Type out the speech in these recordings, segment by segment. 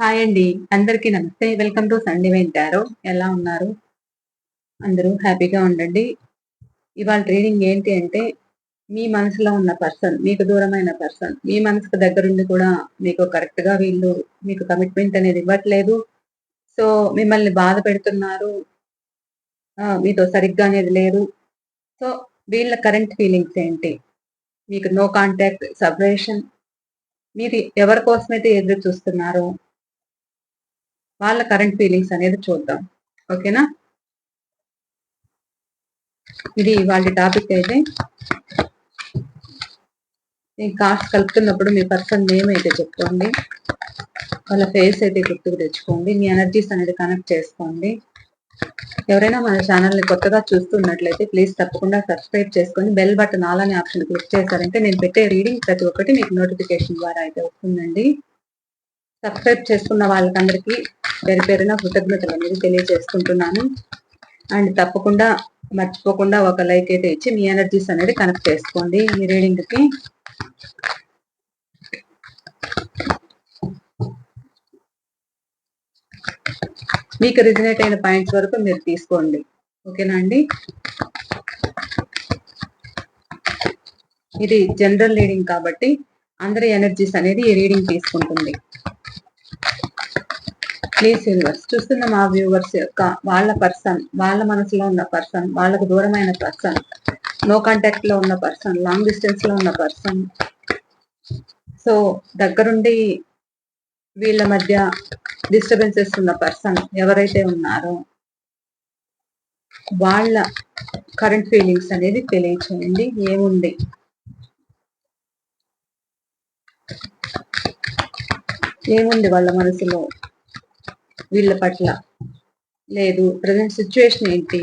Hi అండి. అందరికీ నమస్తే. వెల్కమ్ టు సండే టారో ఎలా ఉన్నారు? అందరూ హ్యాపీగా ఉండండి. ఇవాళ ట్రీడింగ్ ఏంటి అంటే మీ మనసులో ఉన్న పర్సన్ మీకు దూరమైన పర్సన్ మీ మనసుకు దగ్గరుండి కూడా మీకు కరెక్ట్గా వీళ్ళు మీకు కమిట్మెంట్ అనేది ఇవ్వట్లేదు. సో మిమ్మల్ని బాధ పెడుతున్నారు. మీతో సరిగ్గా అనేది లేదు. సో వీళ్ళ కరెంట్ ఫీలింగ్స్ ఏంటి? మీకు నో కాంటాక్ట్ సపరేషన్ మీరు ఎవరి కోసమైతే ఎదురు చూస్తున్నారో? వాళ్ళ కరెంట్ ఫీలింగ్స్ అనేది చూద్దాం. ఓకేనా ఇది వాళ్ళ టాపిక్ అయితే. ఈ కాస్ట్ కలుపుతున్నప్పుడు మీ పర్సన్ నేమ్ అయితే చెప్పుకోండి. వాళ్ళ ఫేస్ అయితే గుర్తుకు తెచ్చుకోండి. మీ ఎనర్జీస్ అనేది కనెక్ట్ చేసుకోండి. ఎవరైనా మన ఛానల్ని కొత్తగా చూస్తున్నట్లయితే ప్లీజ్ తప్పకుండా సబ్స్క్రైబ్ చేసుకొని బెల్ బటన్ ఆల్ అనే ఆప్షన్ క్లిక్ చేశారంటే నేను పెట్టే రీడింగ్ ప్రతి ఒక్కటి మీకు నోటిఫికేషన్ ద్వారా అయితే వస్తుందండి. సబ్స్క్రైబ్ చేసుకున్న వాళ్ళకందరికీ పేరు పేరున కృతజ్ఞతలు అనేది తెలియజేసుకుంటున్నాను. అండ్ తప్పకుండా మర్చిపోకుండా ఒక లైక్ అయితే ఇచ్చి మీ ఎనర్జీస్ అనేది కనెక్ట్ చేసుకోండి ఈ రీడింగ్కి మీకు రిజనేట్ అయిన పాయింట్స్ వరకు మీరు తీసుకోండి. ఓకేనా అండి? ఇది జనరల్ రీడింగ్ కాబట్టి అందరి ఎనర్జీస్ అనేది ఈ రీడింగ్ తీసుకుంటుంది ప్లీజ్ వ్యూవర్స్ చూస్తున్న మా వ్యూవర్స్ యొక్క వాళ్ళ పర్సన్ వాళ్ళ మనసులో ఉన్న పర్సన్ వాళ్ళకు దూరమైన పర్సన్ నో కాంటాక్ట్లో ఉన్న పర్సన్ లాంగ్ డిస్టెన్స్లో ఉన్న పర్సన్ సో దగ్గరుండి వీళ్ళ మధ్య డిస్టర్బెన్సెస్ ఉన్న పర్సన్ ఎవరైతే ఉన్నారో వాళ్ళ కరెంట్ ఫీలింగ్స్ అనేది తెలియచేయండి. ఏముంది? ఏముంది వాళ్ళ మనసులో? వీళ్ళ పట్ల? లేదు. ప్రజెంట్ సిచ్యువేషన్ ఏంటి?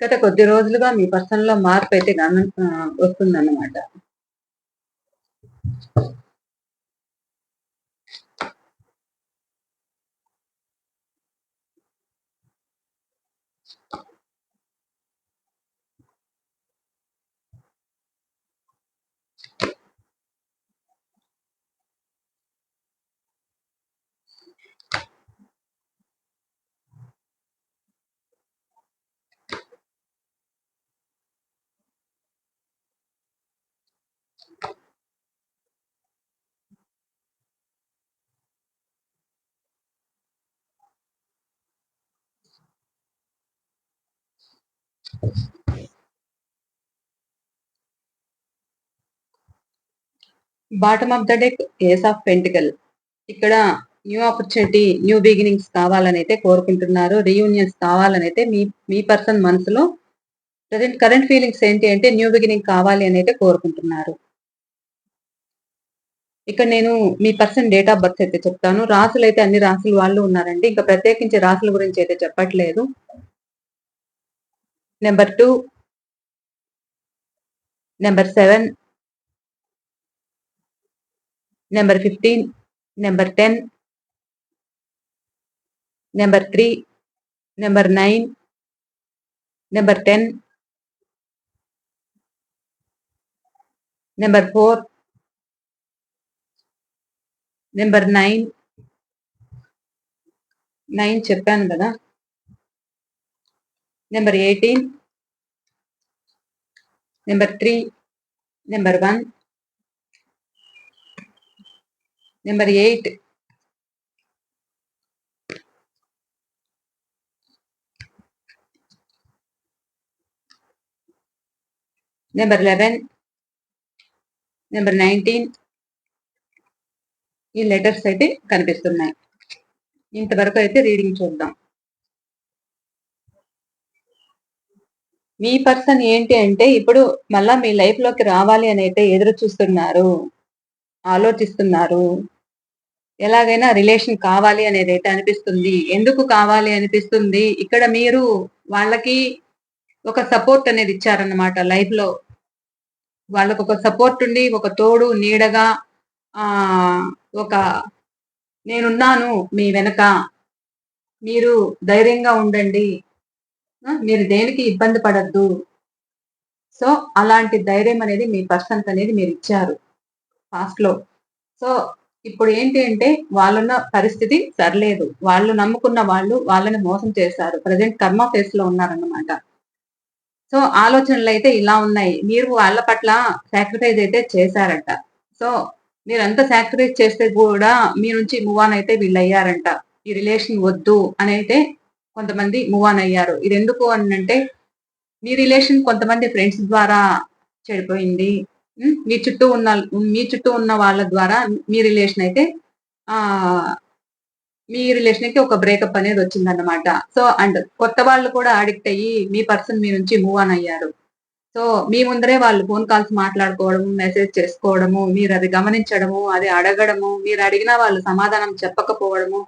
గత కొద్ది రోజులుగా మీ పర్సన్లో మార్పు అయితే వస్తుందన్నమాట. Bottom of the deck ace of pentacle ఇక్కడ న్యూ ఆపర్చునిటీ న్యూ బిగినింగ్స్ కావాలని అయితే కోరుకుంటున్నారు. రీయూనియన్స్ కావాలని అయితే మీ మీ పర్సన్ మనసులో ప్రజెంట్ కరెంట్ ఫీలింగ్స్ ఏంటి అంటే న్యూ బిగినింగ్ కావాలి అని అయితే కోరుకుంటున్నారు. ఇక్కడ నేను మీ పర్సన్ డేట్ ఆఫ్ బర్త్ అయితే చెప్తాను. రాసులు అయితే అన్ని రాసులు వాళ్ళు ఉన్నారండి. ఇంకా ప్రత్యేకించి రాసుల గురించి అయితే చెప్పట్లేదు. Number two number seven number fifteen number ten number three number nine number ten number four number nine nine చెప్పాను కదా number eighteen number three number one number eight number eleven number nineteen ఈ letters అయితే కనిపిస్తున్నాయి. ఇంతవరకు అయితే reading చూద్దాం. మీ person ఏంటి అంటే ఇప్పుడు మళ్ళా మీ లైఫ్లోకి రావాలి అని అయితే ఎదురు చూస్తున్నారు ఆలోచిస్తున్నారు. ఎలాగైనా రిలేషన్ కావాలి అనేది అయితే అనిపిస్తుంది. ఎందుకు కావాలి అనిపిస్తుంది? ఇక్కడ మీరు వాళ్ళకి ఒక సపోర్ట్ అనేది ఇచ్చారన్నమాట లైఫ్లో. వాళ్ళకు ఒక సపోర్ట్ ఉండి ఒక తోడు నీడగా ఒక నేనున్నాను మీ వెనక. మీరు ధైర్యంగా ఉండండి. మీరు దేనికి ఇబ్బంది పడద్దు. సో అలాంటి ధైర్యం అనేది మీ పర్సన్స్ అనేది మీరు ఇచ్చారు. పాస్ట్లో. సో ఇప్పుడు ఏంటి అంటే వాళ్ళున్న పరిస్థితి సరలేదు. వాళ్ళు నమ్ముకున్న వాళ్ళు వాళ్ళని మోసం చేశారు. ప్రజెంట్ కర్మ ఫేస్లో ఉన్నారన్నమాట. సో ఆలోచనలు అయితే ఇలా ఉన్నాయి. మీరు వాళ్ళ పట్ల సాక్రిఫైస్ అయితే చేశారట. సో మీరు అంత సాక్రిఫైస్ చేస్తే కూడా మీ నుంచి మూవ్ ఆన్ అయితే వీళ్ళు అయ్యారంట ఈ రిలేషన్ వద్దు అని అయితే కొంతమంది మూవ్ ఆన్ అయ్యారు. ఇది ఎందుకు అని అంటే మీ రిలేషన్ కొంతమంది ఫ్రెండ్స్ ద్వారా చెడిపోయింది. మీ చుట్టూ ఉన్న మీ చుట్టూ ఉన్న వాళ్ళ ద్వారా మీ రిలేషన్ అయితే ఆ మీ రిలేషన్కి ఒక బ్రేకప్ అనేది వచ్చిందన్నమాట. సో అండ్ కొత్త వాళ్ళు కూడా అడిక్ట్ అయ్యి మీ పర్సన్ మీ నుంచి మూవ్ ఆన్ అయ్యారు. సో మీ ముందరే వాళ్ళు ఫోన్ కాల్స్ మాట్లాడుకోవడము మెసేజ్ చేసుకోవడము మీరు అది గమనించడము అది అడగడము మీరు అడిగినా వాళ్ళు సమాధానం చెప్పకపోవడము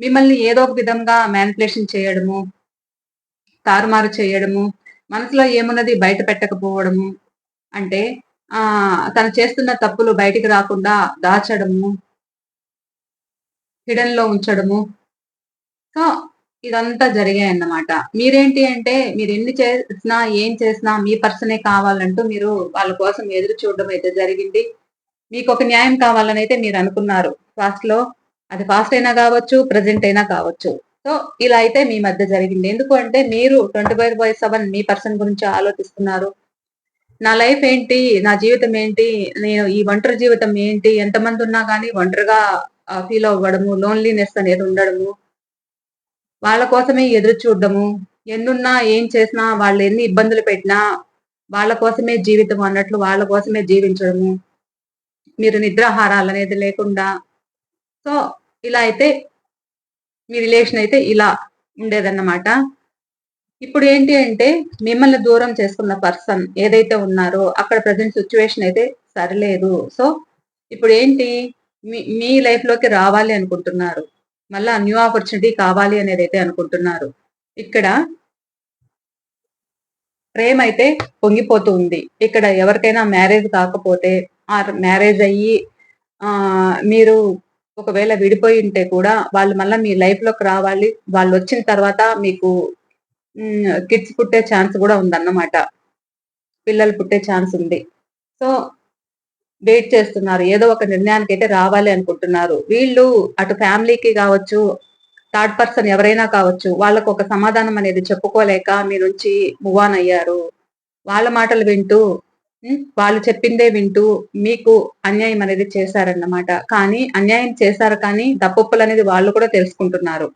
మిమ్మల్ని ఏదో ఒక విధంగా మ్యానిపులేషన్ చేయడము తారుమారు చేయడము మనసులో ఏమున్నది బయట పెట్టకపోవడము అంటే ఆ తను చేస్తున్న తప్పులు బయటికి రాకుండా దాచడము హిడన్లో ఉంచడము. సో ఇదంతా జరిగాయి అన్నమాట మీరేంటి అంటే మీరు ఎన్ని చేసినా ఏం చేసినా మీ పర్సనే కావాలంటూ మీరు వాళ్ళ కోసం ఎదురు చూడడం అయితే జరిగింది. మీకు ఒక న్యాయం కావాలని అయితే మీరు అనుకున్నారు. ఫాస్ట్లో అది ఫాస్ట్ అయినా కావచ్చు ప్రజెంట్ అయినా కావచ్చు. సో ఇలా అయితే మీ మధ్య జరిగింది. ఎందుకు అంటే మీరు ట్వంటీ ఫైవ్ బై సెవెన్ మీ పర్సన్ గురించి ఆలోచిస్తున్నారు. నా లైఫ్ ఏంటి? నా జీవితం ఏంటి? నేను ఈ ఒంటరి జీవితం ఏంటి? ఎంతమంది ఉన్నా కానీ ఒంటరిగా ఫీల్ అవ్వడము లోన్లీనెస్ అనేది ఉండడము వాళ్ళ కోసమే ఎదురు చూడడము. ఎన్నున్నా ఏం చేసినా వాళ్ళు ఎన్ని ఇబ్బందులు పెట్టినా వాళ్ళ కోసమే జీవితం అన్నట్లు వాళ్ళ కోసమే జీవించడము. మీరు నిద్రాహారాలు అనేది లేకుండా. సో ఇలా అయితే మీ రిలేషన్ అయితే ఇలా ఉండేదన్నమాట. ఇప్పుడు ఏంటి అంటే మిమ్మల్ని దూరం చేసుకున్న పర్సన్ ఏదైతే ఉన్నారో అక్కడ ప్రజెంట్ సిచ్యువేషన్ అయితే సరిలేదు. సో ఇప్పుడు ఏంటి? మీ మీ లైఫ్లోకి రావాలి అనుకుంటున్నారు. మళ్ళా న్యూ ఆపర్చునిటీ కావాలి అనేది అయితే అనుకుంటున్నారు. ఇక్కడ ప్రేమ అయితే పొంగిపోతూ ఉంది. ఇక్కడ ఎవరికైనా మ్యారేజ్ కాకపోతే ఆ మ్యారేజ్ అయ్యి ఆ మీరు ఒకవేళ విడిపోయి ఉంటే కూడా వాళ్ళు మళ్ళీ మీ లైఫ్లోకి రావాలి. వాళ్ళు వచ్చిన తర్వాత మీకు కిడ్స్ పుట్టే ఛాన్స్ కూడా ఉందన్నమాట. పిల్లలు పుట్టే ఛాన్స్ ఉంది. సో వెయిట్ చేస్తున్నారు. ఏదో ఒక నిర్ణయానికి అయితే రావాలి అనుకుంటున్నారు. వీళ్ళు అటు ఫ్యామిలీకి కావచ్చు థర్డ్ పర్సన్ ఎవరైనా కావచ్చు వాళ్ళకు ఒక సమాధానం అనేది చెప్పుకోలేక మీ నుంచి మూవ్ ఆన్ అయ్యారు. వాళ్ళ మాటలు వింటూ వాళ్ళు చెప్పిందే వింటూ మీకు అన్యాయం అనేది చేశారన్నమాట. కానీ అన్యాయం చేశారు కానీ దప్పొప్పులు అనేది వాళ్ళు కూడా తెలుసుకుంటున్నారు.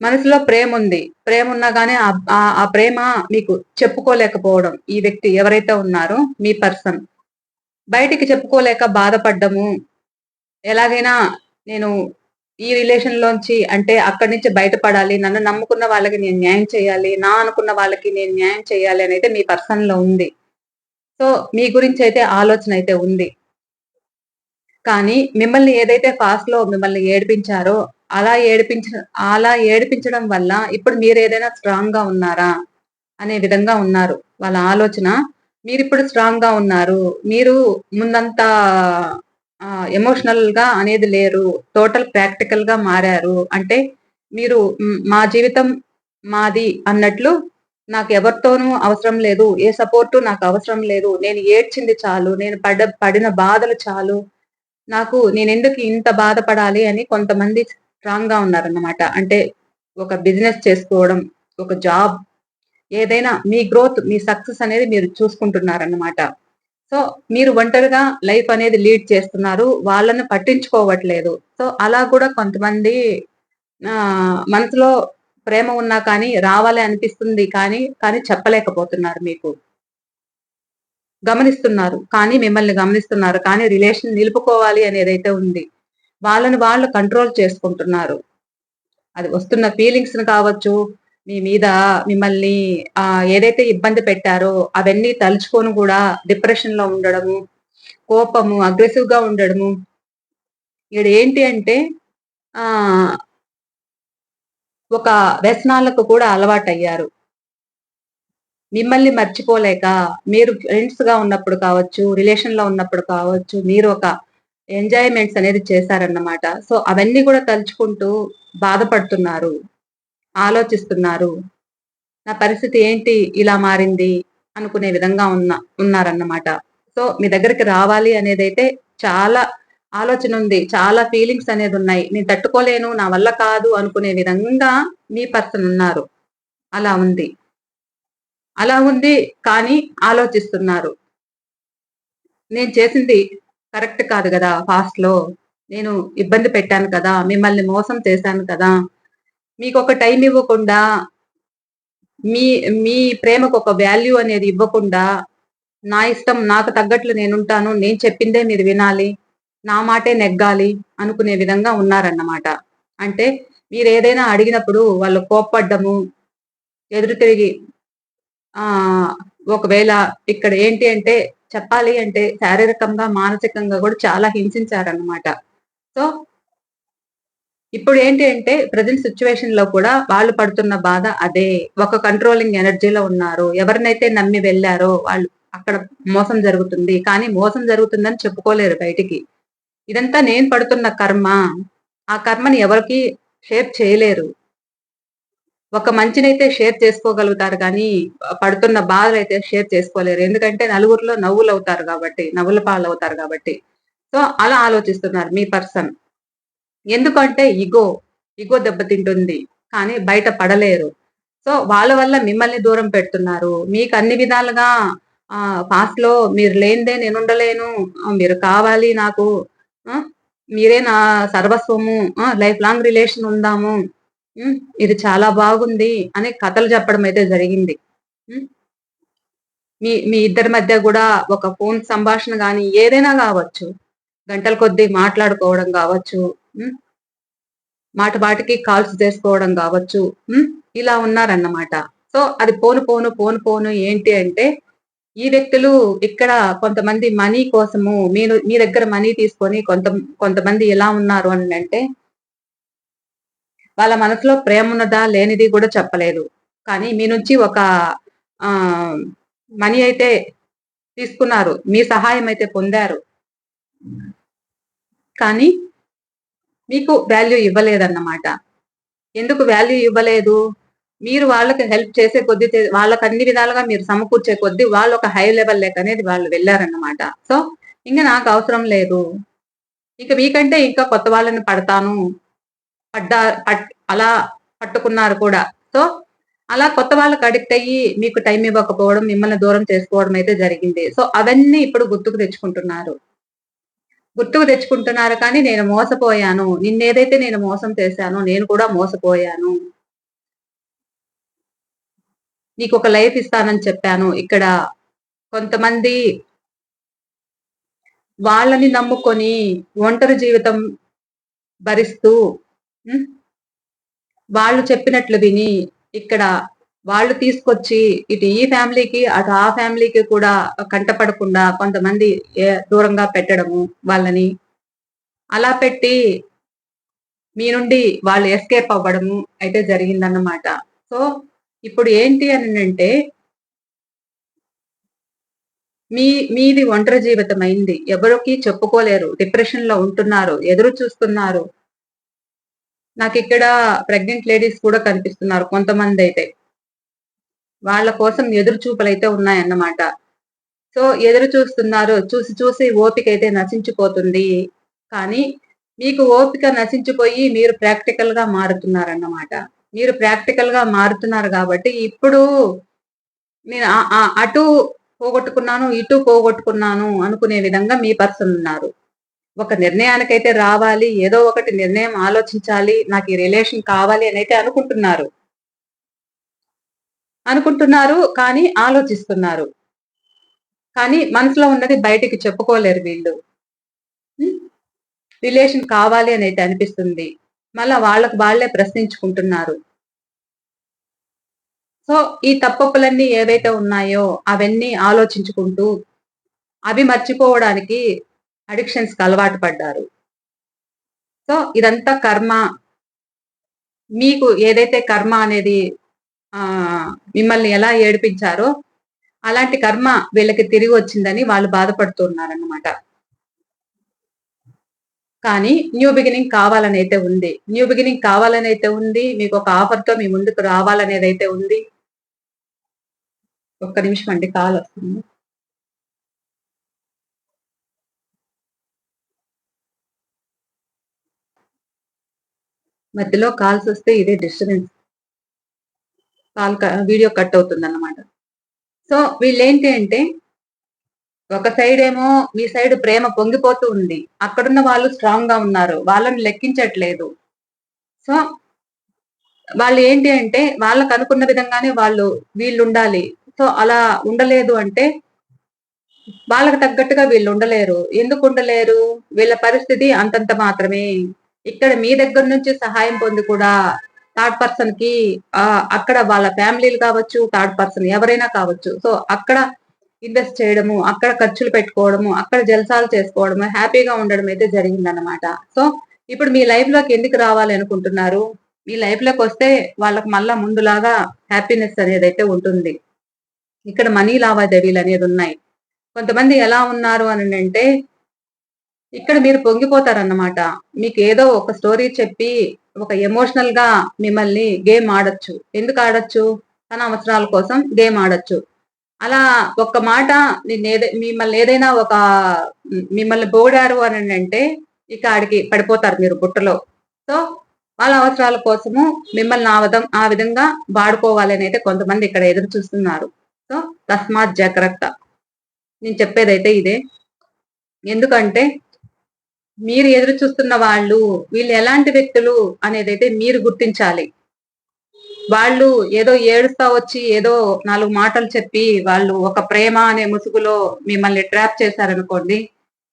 మనసులో ప్రేమ ఉంది. ప్రేమ ఉన్నా కానీ ఆ ప్రేమ మీకు చెప్పుకోలేకపోవడం. ఈ వ్యక్తి ఎవరైతే ఉన్నారో మీ పర్సన్. బయటికి చెప్పుకోలేక బాధపడ్డము. ఎలాగైనా నేను ఈ రిలేషన్లోంచి అంటే అక్కడి నుంచి బయటపడాలి నన్ను నమ్ముకున్న వాళ్ళకి నేను న్యాయం చేయాలి నా అనుకున్న వాళ్ళకి నేను న్యాయం చేయాలి అని అయితే మీ పర్సన్లో ఉంది. సో మీ గురించి అయితే ఆలోచన అయితే ఉంది. కానీ మిమ్మల్ని ఏదైతే ఫాస్ట్లో మిమ్మల్ని ఏడిపించారో అలా ఏడిపించ అలా ఏడిపించడం వల్ల ఇప్పుడు మీరు ఏదైనా స్ట్రాంగ్గా ఉన్నారా అనే విధంగా ఉన్నారు. వాళ్ళ ఆలోచన మీరు ఇప్పుడు స్ట్రాంగ్గా ఉన్నారు. మీరు ముందంతా ఎమోషనల్గా అనేది లేరు. టోటల్ ప్రాక్టికల్గా మారారు. అంటే మీరు మా జీవితం మాది అన్నట్లు నాకు ఎవరితోనూ అవసరం లేదు. ఏ సపోర్టు నాకు అవసరం లేదు. నేను ఏడ్చింది చాలు. నేను పడ పడిన బాధలు చాలు. నాకు నేను ఎందుకు ఇంత బాధపడాలి అని కొంతమంది స్ట్రాంగ్గా ఉన్నారన్నమాట. అంటే ఒక బిజినెస్ చేసుకోవడం ఒక జాబ్ ఏదైనా మీ గ్రోత్ మీ సక్సెస్ అనేది మీరు చూసుకుంటున్నారన్నమాట. సో మీరు ఒంటరిగా లైఫ్ అనేది లీడ్ చేస్తున్నారు వాళ్ళని పట్టించుకోవట్లేదు. సో అలా కూడా కొంతమంది మనసులో ప్రేమ ఉన్నా కానీ రావాలి అనిపిస్తుంది కానీ కానీ చెప్పలేకపోతున్నారు మీకు. గమనిస్తున్నారు కానీ మిమ్మల్ని గమనిస్తున్నారు కానీ రిలేషన్ నిలుపుకోవాలి అనేది అయితే ఉంది. వాళ్ళని వాళ్ళు కంట్రోల్ చేసుకుంటున్నారు. అది వస్తున్న ఫీలింగ్స్ కావచ్చు మీ మీద మిమ్మల్ని ఆ ఏదైతే ఇబ్బంది పెట్టారో అవన్నీ తలుచుకొని కూడా డిప్రెషన్లో ఉండడము కోపము అగ్రెసివ్గా ఉండడము. ఇక్కడ ఏంటి అంటే ఆ ఒక వ్యసనాలకు కూడా అలవాటయ్యారు. మిమ్మల్ని మర్చిపోలేక మీరు ఫ్రెండ్స్గా ఉన్నప్పుడు కావచ్చు రిలేషన్లో ఉన్నప్పుడు కావచ్చు మీరు ఒక ఎంజాయ్మెంట్స్ అనేది చేశారన్నమాట. సో అవన్నీ కూడా తలుచుకుంటూ బాధపడుతున్నారు. ఆలోచిస్తున్నారు. నా పరిస్థితి ఏంటి? ఇలా మారింది అనుకునే విధంగా ఉన్న ఉన్నారన్నమాట. సో మీ దగ్గరికి రావాలి అనేది అయితే చాలా ఆలోచన ఉంది. చాలా ఫీలింగ్స్ అనేది ఉన్నాయి. నేను తట్టుకోలేను నా వల్ల కాదు అనుకునే విధంగా మీ పర్సన్ ఉన్నారు. అలా ఉంది. అలా ఉంది కానీ ఆలోచిస్తున్నారు. నేను చేసింది కరెక్ట్ కాదు కదా ఫాస్ట్లో నేను ఇబ్బంది పెట్టాను కదా మిమ్మల్ని మోసం చేశాను కదా మీకు ఒక టైం ఇవ్వకుండా మీ మీ ప్రేమకు ఒక వాల్యూ అనేది ఇవ్వకుండా నా ఇష్టం నాకు తగ్గట్లు నేను ఉంటాను నేను చెప్పిందే మీరు వినాలి నా మాటే నెగ్గాలి అనుకునే విధంగా ఉన్నారన్నమాట. అంటే మీరు ఏదైనా అడిగినప్పుడు వాళ్ళు కోప్పడ్డము ఎదురు తిరిగి ఆ ఒకవేళ ఇక్కడ ఏంటి అంటే చెప్పాలి అంటే శారీరకంగా మానసికంగా కూడా చాలా హింసించారనమాట సో ఇప్పుడు ఏంటి అంటే ప్రజెంట్ సిచ్యువేషన్లో కూడా వాళ్ళు పడుతున్న బాధ అదే. ఒక కంట్రోలింగ్ ఎనర్జీలో ఉన్నారు. ఎవరినైతే నమ్మి వెళ్ళారో వాళ్ళు అక్కడ మోసం జరుగుతుంది. కానీ మోసం జరుగుతుందని చెప్పుకోలేరు బయటికి. ఇదంతా నేను పడుతున్న కర్మ. ఆ కర్మని ఎవరికి షేర్ చేయలేరు. ఒక మంచినైతే షేర్ చేసుకోగలుగుతారు కానీ పడుతున్న బాధలు అయితే షేర్ చేసుకోలేరు. ఎందుకంటే నలుగురిలో నవ్వులు అవుతారు కాబట్టి నవ్వుల పాలు అవుతారు కాబట్టి. సో అలా ఆలోచిస్తున్నారు మీ పర్సన్. ఎందుకంటే ఇగో ఇగో దెబ్బతింటుంది కానీ బయట పడలేరు. సో వాళ్ళ వల్ల మిమ్మల్ని దూరం పెడుతున్నారు. మీకు అన్ని విధాలుగా పాస్ట్లో మీరు లేనిదే నేను ఉండలేను మీరు కావాలి నాకు మీరే నా సర్వస్వము లైఫ్ లాంగ్ రిలేషన్ ఉందాము ఇది చాలా బాగుంది అనే కథలు చెప్పడం అయితే జరిగింది. మీ మీ ఇద్దరి మధ్య కూడా ఒక ఫోన్ సంభాషణ కానీ ఏదైనా కావచ్చు గంటల కొద్దీ మాట్లాడుకోవడం కావచ్చు మాట బాటికి కాల్స్ చేసుకోవడం కావచ్చు. ఇలా ఉన్నారన్నమాట. సో అది పోను పోను పోను పోను ఏంటి అంటే ఈ వ్యక్తులు ఇక్కడ కొంతమంది మనీ కోసము మీరు మీ దగ్గర మనీ తీసుకొని కొంత కొంతమంది ఎలా ఉన్నారు అని అంటే వాళ్ళ మనసులో ప్రేమ ఉన్నదా లేనిది కూడా చెప్పలేదు. కానీ మీ నుంచి ఒక ఆ మనీ అయితే తీసుకున్నారు. మీ సహాయం అయితే పొందారు. కానీ మీకు వాల్యూ ఇవ్వలేదన్నమాట. ఎందుకు వాల్యూ ఇవ్వలేదు? మీరు వాళ్ళకి హెల్ప్ చేసే కొద్ది వాళ్ళకి అన్ని విధాలుగా మీరు సమకూర్చే కొద్ది వాళ్ళు ఒక హై లెవెల్ లెక్క అనేది వాళ్ళు వెళ్ళారన్నమాట. సో ఇంకా నాకు అవసరం లేదు. ఇక మీకంటే ఇంకా కొత్త వాళ్ళని పడతాను. పడ్డా పట్ అలా పట్టుకున్నారు కూడా. సో అలా కొత్త వాళ్ళకి అడిక్ట్ అయ్యి మీకు టైం ఇవ్వకపోవడం మిమ్మల్ని దూరం చేసుకోవడం అయితే జరిగింది. సో అవన్నీ ఇప్పుడు గుర్తుకు తెచ్చుకుంటున్నారు. గుర్తుకు తెచ్చుకుంటున్నారు కానీ నేను మోసపోయాను. నిన్నేదైతే నేను మోసం చేశానో నేను కూడా మోసపోయాను. నీకు ఒక లైఫ్ ఇస్తానని చెప్పాను. ఇక్కడ కొంతమంది వాళ్ళని నమ్ముకొని ఒంటరి జీవితం భరిస్తూ వాళ్ళు చెప్పినట్లు విని ఇక్కడ వాళ్ళు తీసుకొచ్చి ఇటు ఈ ఫ్యామిలీకి అటు ఆ ఫ్యామిలీకి కూడా కంటపడకుండా కొంతమంది దూరంగా పెట్టడము వాళ్ళని. అలా పెట్టి మీ నుండి వాళ్ళు ఎస్కేప్ అవ్వడము అయితే జరిగిందన్నమాట. సో ఇప్పుడు ఏంటి అని అంటే మీ మీది ఒంటరి జీవితం అయింది. ఎవరికి చెప్పుకోలేరు. డిప్రెషన్లో ఉంటున్నారు ఎదురు చూస్తున్నారు. నాకు ఇక్కడ ప్రెగ్నెంట్ లేడీస్ కూడా కనిపిస్తున్నారు కొంతమంది అయితే వాళ్ళ కోసం ఎదురు చూపులు అయితే ఉన్నాయన్నమాట. సో ఎదురు చూస్తున్నారు. చూసి చూసి ఓపిక అయితే నశించిపోతుంది. కానీ మీకు ఓపిక నశించిపోయి మీరు ప్రాక్టికల్గా మారుతున్నారన్నమాట. మీరు ప్రాక్టికల్గా మారుతున్నారు కాబట్టి ఇప్పుడు నేను అటు పోగొట్టుకున్నాను ఇటు పోగొట్టుకున్నాను అనుకునే విధంగా మీ పర్సన్ ఉన్నారు. ఒక నిర్ణయానికైతే రావాలి ఏదో ఒకటి నిర్ణయం ఆలోచించాలి నాకు ఈ రిలేషన్ కావాలి అని అయితే అనుకుంటున్నారు. అనుకుంటున్నారు కానీ ఆలోచిస్తున్నారు. కానీ మనసులో ఉన్నది బయటికి చెప్పుకోలేరు వీళ్ళు. రిలేషన్ కావాలి అని అయితే అనిపిస్తుంది. మళ్ళా వాళ్ళకు వాళ్ళే ప్రశ్నించుకుంటున్నారు. సో ఈ తప్పప్పులన్నీ ఏవైతే ఉన్నాయో అవన్నీ ఆలోచించుకుంటూ అవి మర్చిపోవడానికి అడిక్షన్స్కి అలవాటు పడ్డారు. సో ఇదంతా కర్మ. మీకు ఏదైతే కర్మ అనేది ఆ మిమ్మల్ని ఎలా ఏడిపించారో అలాంటి కర్మ వీళ్ళకి తిరిగి వచ్చిందని వాళ్ళు బాధపడుతున్నారన్నమాట కానీ న్యూ బిగినింగ్ కావాలని అయితే ఉంది. న్యూ బిగినింగ్ కావాలని అయితే ఉంది. మీకు ఒక ఆఫర్తో మీ ముందుకు రావాలనేది అయితే ఉంది. ఒక్క నిమిషం అండి కాల్ వస్తుంది. మధ్యలో కాల్స్ వస్తే ఇదే డిస్టర్బెన్స్. కాల్ వీడియో కట్ అవుతుంది అనమాట సో వీళ్ళు ఏంటి అంటే ఒక సైడ్ ఏమో మీ సైడ్ ప్రేమ పొంగిపోతూ ఉంది. అక్కడున్న వాళ్ళు స్ట్రాంగ్గా ఉన్నారు. వాళ్ళని లెక్కించట్లేదు. సో వాళ్ళు ఏంటి అంటే వాళ్ళకు అనుకున్న విధంగానే వాళ్ళు వీళ్ళు ఉండాలి సో అలా ఉండలేదు అంటే వాళ్ళకి తగ్గట్టుగా వీళ్ళు ఉండలేరు. ఎందుకు ఉండలేరు? వీళ్ళ పరిస్థితి అంతంత మాత్రమే. ఇక్కడ మీ దగ్గర నుంచి సహాయం పొంది కూడా థర్డ్ పర్సన్కి అక్కడ వాళ్ళ ఫ్యామిలీలు కావచ్చు థర్డ్ పర్సన్ ఎవరైనా కావచ్చు. సో అక్కడ ఇన్వెస్ట్ చేయడము అక్కడ ఖర్చులు పెట్టుకోవడము అక్కడ జలసాలు చేసుకోవడము హ్యాపీగా ఉండడం అయితే జరిగిందనమాట సో ఇప్పుడు మీ లైఫ్లోకి ఎందుకు రావాలి అనుకుంటున్నారు? మీ లైఫ్లోకి వస్తే వాళ్ళకి మళ్ళా ముందులాగా హ్యాపీనెస్ అనేది అయితే ఉంటుంది. ఇక్కడ మనీ లావాదేవీలు అనేది ఉన్నాయి. కొంతమంది ఎలా ఉన్నారు అని అంటే ఇక్కడ మీరు పొంగిపోతారన్నమాట. మీకు ఏదో ఒక స్టోరీ చెప్పి ఒక ఎమోషనల్గా మిమ్మల్ని గేమ్ ఆడొచ్చు. ఎందుకు ఆడొచ్చు? తన అవసరాల కోసం గేమ్ ఆడొచ్చు. అలా ఒక్క మాట నేను మిమ్మల్ని ఏదైనా ఒక మిమ్మల్ని పోడారు అని అంటే ఇక ఆడికి పడిపోతారు మీరు బుట్టలో. సో వాళ్ళ అవసరాల కోసము మిమ్మల్ని ఆ విధం ఆ విధంగా వాడుకోవాలి అని అయితే కొంతమంది ఇక్కడ ఎదురు చూస్తున్నారు. సో తస్మాత్ జాగ్రత్త. నేను చెప్పేదైతే ఇదే. ఎందుకంటే మీరు ఎదురు చూస్తున్న వాళ్ళు వీళ్ళు ఎలాంటి వ్యక్తులు అనేదైతే మీరు గుర్తించాలి. వాళ్ళు ఏదో ఏడుస్తా వచ్చి ఏదో నాలుగు మాటలు చెప్పి వాళ్ళు ఒక ప్రేమ అనే ముసుగులో మిమ్మల్ని ట్రాప్ చేశారనుకోండి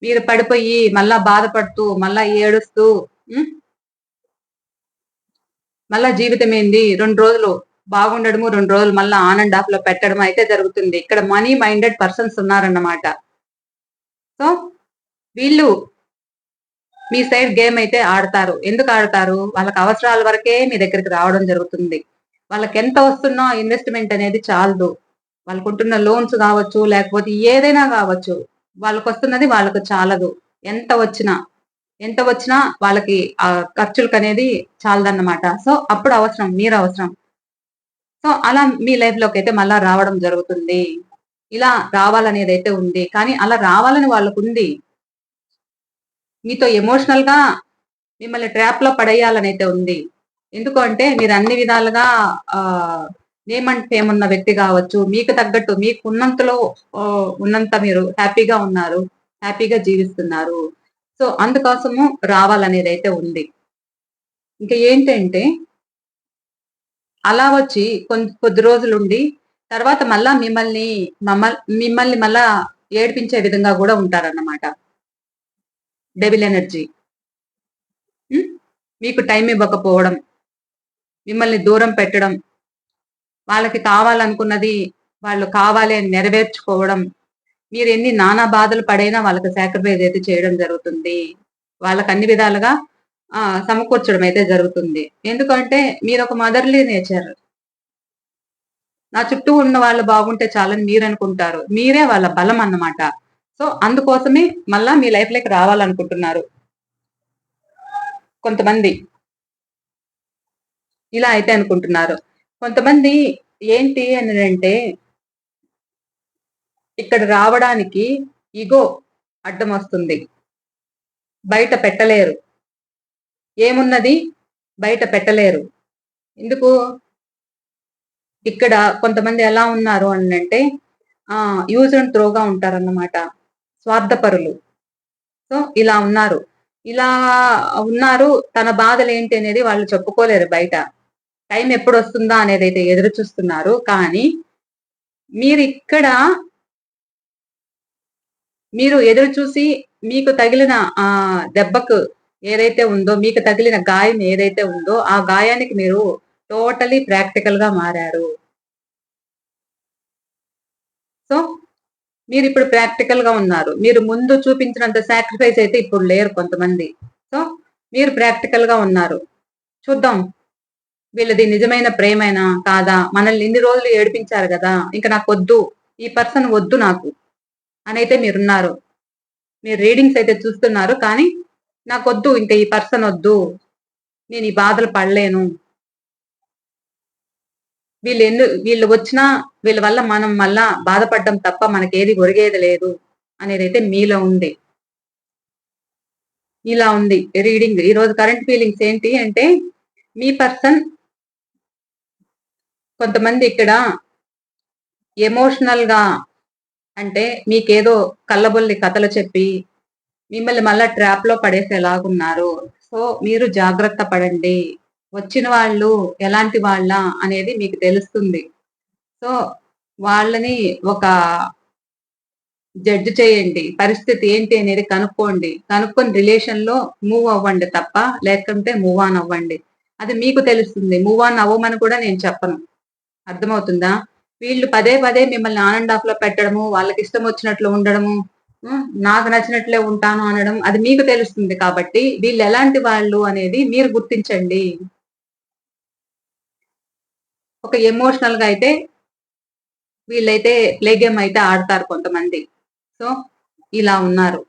మీరు పడిపోయి మళ్ళా బాధపడుతూ మళ్ళా ఏడుస్తూ మళ్ళా జీవితం ఏంది? రెండు రోజులు బాగుండడము రెండు రోజులు మళ్ళీ ఆన్ అండ్ ఆఫ్లో పెట్టడం అయితే జరుగుతుంది. ఇక్కడ మనీ మైండెడ్ పర్సన్స్ ఉన్నారన్నమాట. సో వీళ్ళు మీ సైడ్ గేమ్ అయితే ఆడతారు. ఎందుకు ఆడతారు? వాళ్ళకి అవసరాల వరకే మీ దగ్గరికి రావడం జరుగుతుంది. వాళ్ళకి ఎంత వస్తున్నా ఇన్వెస్ట్మెంట్ అనేది చాలదు. వాళ్ళకు ఉంటున్న లోన్స్ కావచ్చు లేకపోతే ఏదైనా కావచ్చు వాళ్ళకి వస్తున్నది వాళ్ళకు చాలదు. ఎంత వచ్చినా ఎంత వచ్చినా వాళ్ళకి ఆ ఖర్చులకు అనేది చాలదన్నమాట. సో అప్పుడు అవసరం మీరు అవసరం. సో అలా మీ లైఫ్లోకి అయితే మళ్ళా రావడం జరుగుతుంది. ఇలా రావాలనేది అయితే ఉంది. కానీ అలా రావాలని వాళ్ళకు ఉంది. మీతో ఎమోషనల్గా మిమ్మల్ని ట్రాప్లో పడేయాలని అయితే ఉంది. ఎందుకు అంటే మీరు అన్ని విధాలుగా ఆ నేమ్ అండ్ ఫేమ్ ఉన్న వ్యక్తి కావచ్చు మీకు తగ్గట్టు మీకు ఉన్నంతలో ఉన్నంత మీరు హ్యాపీగా ఉన్నారు హ్యాపీగా జీవిస్తున్నారు. సో అందుకోసము రావాలనేది అయితే ఉంది. ఇంకా ఏంటంటే అలా వచ్చి కొద్ది కొద్ది రోజులుండి తర్వాత మళ్ళా మిమ్మల్ని మమ్మల్ని మిమ్మల్ని మళ్ళా ఏడిపించే విధంగా కూడా ఉంటారన్నమాట. Devil energy hmm? మీకు టైం ఇవ్వకపోవడం మిమ్మల్ని దూరం పెట్టడం వాళ్ళకి కావాలనుకున్నది వాళ్ళు కావాలి అని నెరవేర్చుకోవడం మీరు ఎన్ని నానా బాధలు పడైనా వాళ్ళకి సాక్రిఫైస్ అయితే చేయడం జరుగుతుంది. వాళ్ళకి అన్ని విధాలుగా సమకూర్చడం అయితే జరుగుతుంది. ఎందుకంటే మీరు ఒక మదర్లీ నేచర్ నా చుట్టూ ఉన్న వాళ్ళు బాగుంటే చాలని మీరు అనుకుంటారు. మీరే వాళ్ళ బలం అన్నమాట. సో అందుకోసమే మళ్ళా మీ లైఫ్లోకి రావాలనుకుంటున్నారు. కొంతమంది. ఇలా అయితే అనుకుంటున్నారు. కొంతమంది ఏంటి అని అంటే ఇక్కడ రావడానికి ఇగో అడ్డం వస్తుంది. బయట పెట్టలేరు. ఏమున్నది? బయట పెట్టలేరు. ఎందుకు? ఇక్కడ కొంతమంది ఎలా ఉన్నారు అని అంటే యూజ్ అండ్ త్రోగా ఉంటారన్నమాట. స్వార్థపరులు. సో ఇలా ఉన్నారు. ఇలా ఉన్నారు తన బాధలు ఏంటి అనేది వాళ్ళు చెప్పుకోలేరు బయట. టైం ఎప్పుడు వస్తుందా అనేది అయితే ఎదురు చూస్తున్నారు. కానీ మీరు ఇక్కడ మీరు ఎదురు చూసి మీకు తగిలిన ఆ దెబ్బకు ఏదైతే ఉందో మీకు తగిలిన గాయం ఏదైతే ఉందో ఆ గాయానికి మీరు టోటలీ ప్రాక్టికల్గా మారారు. సో మీరు ఇప్పుడు ప్రాక్టికల్గా ఉన్నారు. మీరు ముందు చూపించినంత సాక్రిఫైస్ అయితే ఇప్పుడు లేరు కొంతమంది. సో మీరు ప్రాక్టికల్గా ఉన్నారు. చూద్దాం. వీళ్ళది నిజమైన ప్రేమైనా? కాదా? మనల్ని ఇన్ని రోజులు ఏడిపించారు కదా? ఇంకా నాకు వద్దు ఈ పర్సన్ వద్దు నాకు. అని అయితే మీరున్నారు. మీరు రీడింగ్స్ అయితే చూస్తున్నారు. కానీ నాకు వద్దు ఇంకా ఈ పర్సన్ వద్దు. నేను ఈ బాధలు పడలేను. వీళ్ళు ఎందు వీళ్ళు వచ్చినా వీళ్ళ వల్ల మనం మళ్ళా బాధపడడం తప్ప మనకేది ఒరిగేది లేదు అనేది అయితే మీలో ఉంది. ఇలా ఉంది. రీడింగ్ ఈ రోజు కరెంట్ ఫీలింగ్స్ ఏంటి అంటే మీ పర్సన్ కొంతమంది ఇక్కడ ఎమోషనల్గా అంటే మీకేదో కళ్ళబొల్లి కథలు చెప్పి మిమ్మల్ని మళ్ళా ట్రాప్లో పడేసేలాగున్నారు. సో మీరు జాగ్రత్త పడండి. వచ్చిన వాళ్ళు ఎలాంటి వాళ్ళ అనేది మీకు తెలుస్తుంది. సో వాళ్ళని ఒక జడ్జ్ చేయండి. పరిస్థితి ఏంటి అనేది కనుక్కోండి. కనుక్కొని రిలేషన్లో మూవ్ అవ్వండి తప్ప లేకుంటే మూవ్ ఆన్ అవ్వండి. అది మీకు తెలుస్తుంది. మూవ్ ఆన్ అవ్వమని కూడా నేను చెప్పను. అర్థమవుతుందా? వీళ్ళు పదే పదే మిమ్మల్ని ఆనండ్ ఆఫ్లో పెట్టడము వాళ్ళకి ఇష్టం వచ్చినట్లు ఉండడము నాకు నచ్చినట్లే ఉంటాను అనడం అది మీకు తెలుస్తుంది కాబట్టి వీళ్ళు ఎలాంటి వాళ్ళు అనేది మీరు గుర్తించండి. ఒక ఎమోషనల్గా అయితే వీళ్ళైతే ప్లే గేమ్ అయితే ఆడతారు కొంతమంది. సో ఇలా ఉన్నారు.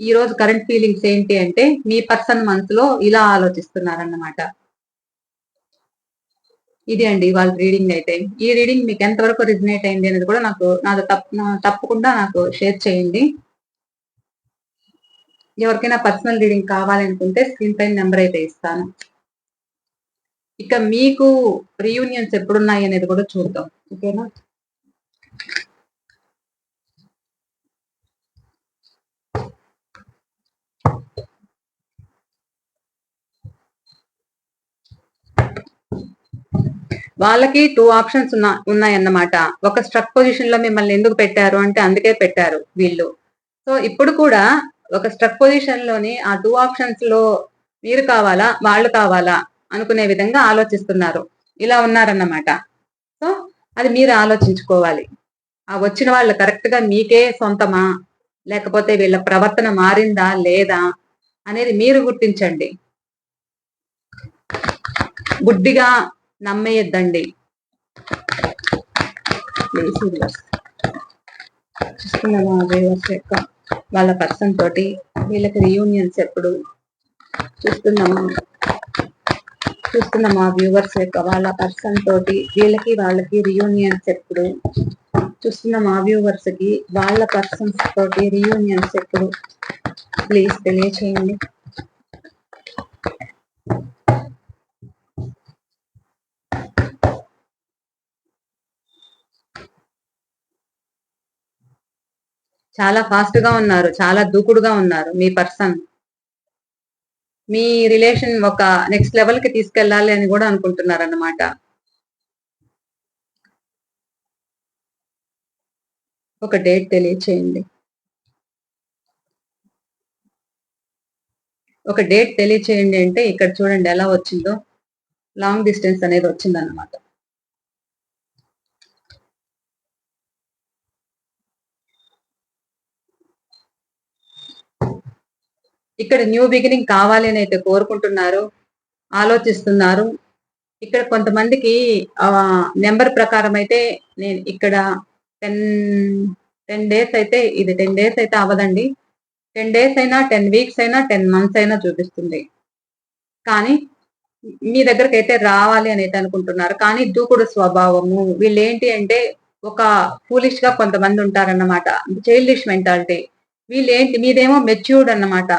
ఈ రోజు కరెంట్ ఫీలింగ్స్ ఏంటి అంటే మీ పర్సన్ మనసులో ఇలా ఆలోచిస్తున్నారన్నమాట. ఇది అండి వాళ్ళ రీడింగ్ అయితే. ఈ రీడింగ్ మీకు ఎంతవరకు రిజనేట్ అయింది అనేది కూడా నాకు నాకు తప్పకుండా నాకు షేర్ చేయండి. ఎవరికైనా పర్సనల్ రీడింగ్ కావాలనుకుంటే స్క్రీన్ పైన నెంబర్ అయితే ఇస్తాను. ఇక మీకు రీయూనియన్స్ ఎప్పుడున్నాయి అనేది కూడా చూద్దాం. ఓకేనా? వాళ్ళకి టూ ఆప్షన్స్ ఉన్నా ఉన్నాయన్నమాట. ఒక స్ట్రక్ పొజిషన్లో మిమ్మల్ని ఎందుకు పెట్టారు అంటే అందుకే పెట్టారు వీళ్ళు. సో ఇప్పుడు కూడా ఒక స్ట్రక్ పొజిషన్లోని ఆ టూ ఆప్షన్స్లో మీరు కావాలా వాళ్ళు కావాలా? అనుకునే విధంగా ఆలోచిస్తున్నారు. ఇలా ఉన్నారన్నమాట. సో అది మీరు ఆలోచించుకోవాలి. ఆ వచ్చిన వాళ్ళు కరెక్ట్గా మీకే సొంతమా? లేకపోతే వీళ్ళ ప్రవర్తన మారిందా? లేదా? అనేది మీరు గుర్తించండి. గుడ్డిగా నమ్మేయద్దండి. యొక్క వాళ్ళ పర్సన్ తోటి వీళ్ళకి రియూనియన్స్ ఎప్పుడు? చూస్తున్నాము చూస్తున్న మా వ్యూవర్స్ యొక్క వాళ్ళ పర్సన్ తోటి వీళ్ళకి వాళ్ళకి రియూనియన్స్ ఎప్పుడు? చూస్తున్న మా వ్యూవర్స్కి వాళ్ళ పర్సన్స్ తోటి రియూనియన్స్ ఎప్పుడు? ప్లీజ్ తెలియచేయండి. చాలా ఫాస్ట్గా ఉన్నారు చాలా దూకుడుగా ఉన్నారు మీ పర్సన్ మీ రిలేషన్ ఒక నెక్స్ట్ లెవెల్కి తీసుకెళ్ళాలి అని కూడా అనుకుంటున్నారు అన్నమాట ఒక డేట్ తెలియచేయండి. ఒక డేట్ తెలియచేయండి అంటే ఇక్కడ చూడండి ఎలా వచ్చిందో. లాంగ్ డిస్టెన్స్ అనేది వచ్చిందన్నమాట. ఇక్కడ న్యూ బిగినింగ్ కావాలి అని అయితే కోరుకుంటున్నారు ఆలోచిస్తున్నారు. ఇక్కడ కొంతమందికి నెంబర్ ప్రకారం అయితే నేను ఇక్కడ టెన్ టెన్ డేస్ అయితే ఇది టెన్ డేస్ అయితే అవ్వదండి. టెన్ డేస్ అయినా టెన్ వీక్స్ అయినా టెన్ మంత్స్ అయినా చూపిస్తుంది. కానీ మీ దగ్గరకు అయితే రావాలి అని అయితే అనుకుంటున్నారు. కానీ దూకుడు స్వభావము వీళ్ళు ఏంటి అంటే ఒక ఫూలిష్గా కొంతమంది ఉంటారన్నమాట. చైల్డిష్ మెంటాలిటీ వీళ్ళు ఏంటి మీదేమో మెచ్యూర్డ్ అన్నమాట.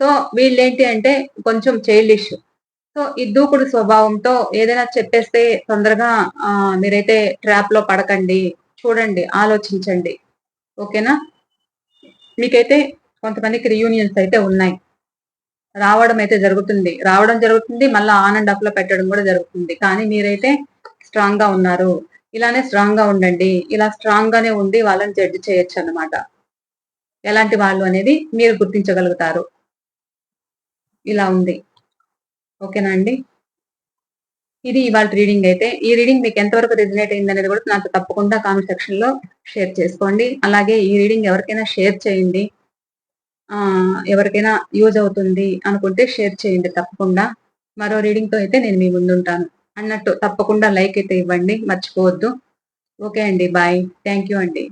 సో వీళ్ళేంటి అంటే కొంచెం చైల్డిష్ సో ఈ దూకుడు స్వభావంతో ఏదైనా చెప్పేస్తే తొందరగా మీరైతే ట్రాప్లో పడకండి. చూడండి ఆలోచించండి. ఓకేనా? మీకైతే కొంతమందికి రియూనియన్స్ అయితే ఉన్నాయి. రావడం అయితే జరుగుతుంది. రావడం జరుగుతుంది మళ్ళీ ఆన్ అండ్ ఆఫ్లో పెట్టడం కూడా జరుగుతుంది. కానీ మీరైతే స్ట్రాంగ్గా ఉన్నారు. ఇలానే స్ట్రాంగ్గా ఉండండి. ఇలా స్ట్రాంగ్ గానే ఉండి వాళ్ళని జడ్జి చేయొచ్చు అనమాట ఎలాంటి వాళ్ళు అనేది మీరు గుర్తించగలుగుతారు. ఇలా ఉంది. ఓకేనా అండి? ఇది ఇవాళ రీడింగ్ అయితే. ఈ రీడింగ్ మీకు ఎంతవరకు రిజనేట్ అయింది అనేది కూడా నాకు తప్పకుండా కామెంట్ సెక్షన్లో షేర్ చేసుకోండి. అలాగే ఈ రీడింగ్ ఎవరికైనా షేర్ చేయండి. ఆ ఎవరికైనా యూజ్ అవుతుంది అనుకుంటే షేర్ చేయండి తప్పకుండా. మరో రీడింగ్తో అయితే నేను మీ ముందుంటాను. అన్నట్టు తప్పకుండా లైక్ అయితే ఇవ్వండి. మర్చిపోవద్దు. ఓకే అండి. బాయ్. థ్యాంక్ యూ అండి.